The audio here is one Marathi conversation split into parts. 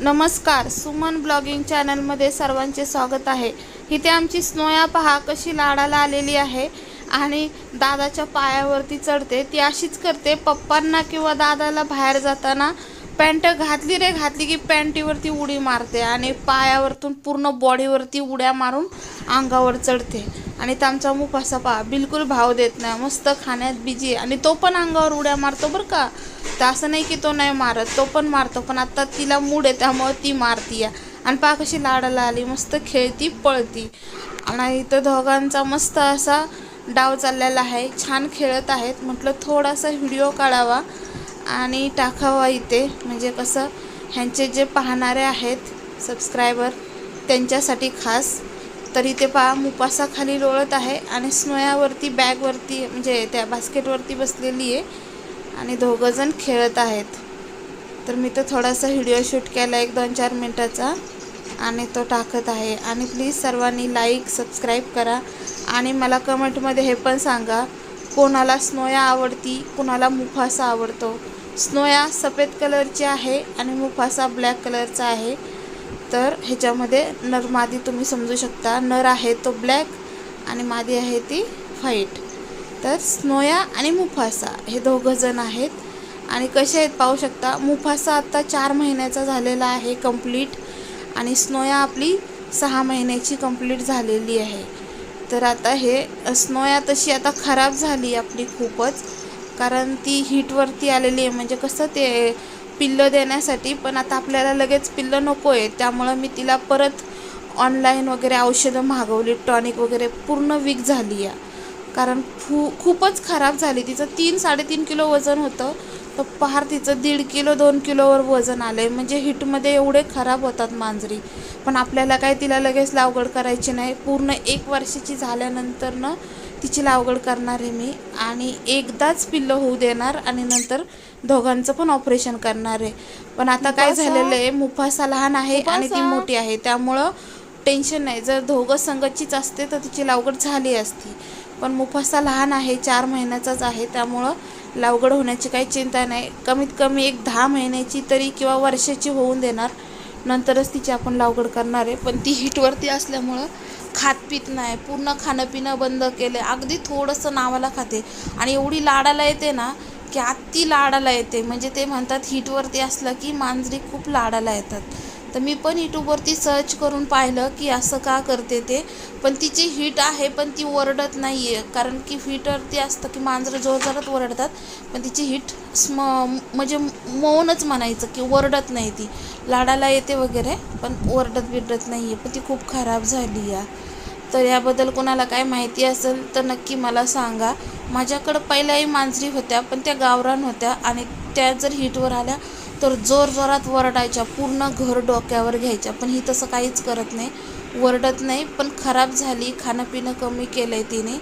नमस्कार सुमन ब्लॉगिंग चॅनलमध्ये सर्वांचे स्वागत आहे. इथे आमची स्नोया पहा कशी लाडाला आलेली आहे आणि दादाच्या पायावरती चढते. ती अशीच करते पप्पांना किंवा दादाला बाहेर जाताना पॅन्ट घातली रे घातली की पॅन्टीवरती उडी मारते आणि पायावरतून पूर्ण बॉडीवरती उड्या मारून अंगावर चढते. आणि त्यांचा मुफासा पहा बिलकुल भाव देत नाही मस्त खाण्यात बिजी आणि तो पण अंगावर उड्या मारतो बरं का. तर असं नाही की तो नाही मारत तो पण मारतो पण आत्ता तिला मूड आहे त्यामुळं ती मारती आणि पा कशी लाडाला आली मस्त खेळती पळती. आणि इथं दोघांचा मस्त असा डाव चाललेला आहे छान खेळत आहेत. म्हटलं थोडासा व्हिडिओ काढावा आणि टाकावा इथे. म्हणजे कसं ह्यांचे जे पाहणारे आहेत सबस्क्रायबर त्यांच्यासाठी खास. तर इथे पहा मुपासा खाली लोळत आहे आणि स्नोयावरती बॅगवरती म्हणजे त्या बास्केटवरती बसलेली आहे आणि दोघंजण खेळत आहेत. तर मी तो थोडासा व्हिडिओ शूट केला एक दोन चार मिनटाचा आणि तो टाकत आहे. आणि प्लीज सर्वांनी लाईक सबस्क्राईब करा आणि मला कमेंटमध्ये हे पण सांगा कोणाला स्नोया आवडती कोणाला मुफासा आवडतो. स्नोया सफेद कलरची आहे आणि मुफासा ब्लॅक कलरचा आहे. तर ह्याच्यामध्ये नर मादी तुम्ही समजू शकता. नर आहे तो ब्लॅक आणि मादी आहे ती व्हाईट तर स्नोया आणि मुफासा हे दोघं जण आहेत. आणि कसे आहेत पाहू शकता मुफासा आत्ता चार महिन्याचा झालेला आहे कंप्लीट आणि स्नोया आपली सहा महिन्याची कंप्लीट झालेली आहे. तर आता हे स्नोया तशी आता खराब झाली आपली खूपच. कारण ती हीटवरती आलेली आहे. म्हणजे कसं ते पिल्लं देण्यासाठी पण आता आपल्याला लगेच पिल्लं नको आहे त्यामुळं मी तिला परत ऑनलाईन वगैरे औषधं मागवली. टॉनिक वगैरे पूर्ण वीक झाली आहे. कारण फू खूपच खराब झाली. तिचं तीन साडेतीन किलो वजन होतं. तर पार तिचं दीड किलो दोन किलोवर वजन आलं आहे म्हणजे हिटमध्ये एवढे खराब होतात मांजरी. पण आपल्याला काय तिला लगेच लावगड करायची नाही. पूर्ण एक वर्षाची झाल्यानंतरनं तिची लावगड करणार आहे मी. आणि एकदाच पिल्लं होऊ देणार आणि नंतर दोघांचं पण ऑपरेशन करणार आहे. पण आता काय झालेलं आहे मुफासा लहान आहे आणि ती मोठी आहे. त्यामुळं टेन्शन नाही. जर दोघं संगतचीच असते तर तिची लावगड झाली असती. पण मुफासा लहान आहे चार महिन्याचाच आहे. त्यामुळं लावगड होण्याची काही चिंता नाही. कमीत कमी एक दहा महिन्याची तरी किंवा वर्षाची होऊन देणार. नंतरच तिची आपण लावगड करणार आहे. पण ती हिटवरती असल्यामुळं खात पित नाही. पूर्ण खाणं पिणं बंद केलं अगदी थोडंसं नावाला खाते. आणि एवढी लाडाला येते ना की आत्ती लाडाला येते. म्हणजे ते म्हणतात हिटवरती असलं की मांजरी खूप लाडाला येतात. तर मी पण यूट्यूबवरती सर्च करून पाहिलं की असं का करते ते. पण तिची हीट आहे पण ती ओरडत नाही आहे कारण की हीटवरती असतं की मांजरं जोरजोरात ओरडतात. पण तिची हीट स्म म्हणजे मौनच म्हणायचं की ओरडत नाही ती. लाडाला येते वगैरे पण ओरडत बिरडत नाही आहे पण ती खूप खराब झाली आहे तर याबद्दल कोणाला काय माहिती असेल तर नक्की मला सांगा. माझ्याकडं पहिल्याही मांजरी होत्या पण त्या गावरान होत्या. आणि त्या जर हिटवर आल्या तर जोर जोरात वरडायच्या पूर्ण घर डोक्यावर घ्यायच्या. पण ही तसं काहीच करत नाही. वरडत नाही पण खराब झाली खाणं पिणं कमी केलं आहे तिने.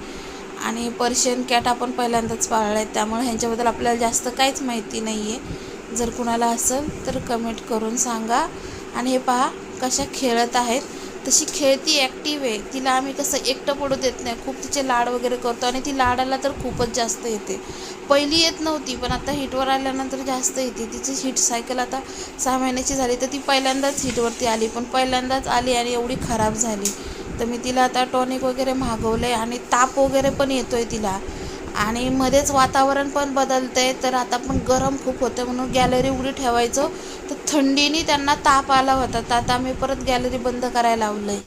आणि पर्शियन कॅट आपण पहिल्यांदाच पाळला आहे त्यामुळे ह्यांच्याबद्दल आपल्याला जास्त काहीच माहिती नाही आहे जर कुणाला असेल तर कमेंट करून सांगा. आणि हे पहा कशा खेळत आहेत. तशी खेळती ॲक्टिव्ह आहे. तिला आम्ही कसं एकटं पडू देत नाही. खूप तिचे लाड वगैरे करतो आणि ती लाडाला तर खूपच जास्त येते. पहिली येत नव्हती पण आता हिटवर आल्यानंतर जास्त येते. तिची हिट सायकल आता सहा महिन्याची झाली तर ती पहिल्यांदाच हिटवरती आली. पण पहिल्यांदाच आली आणि एवढी खराब झाली. तर मी तिला आता टॉनिक वगैरे मागवलं आहे आणि ताप वगैरे पण येतो आहे तिला. आणि मध्येच वातावरण पण बदलतं आहे तर आता पण गरम खूप होतं म्हणून गॅलरी उघडी ठेवायचं. तर थंडीने त्यांना ताप आला होता. तर आता आम्ही परत गॅलरी बंद करायला लावलं आहे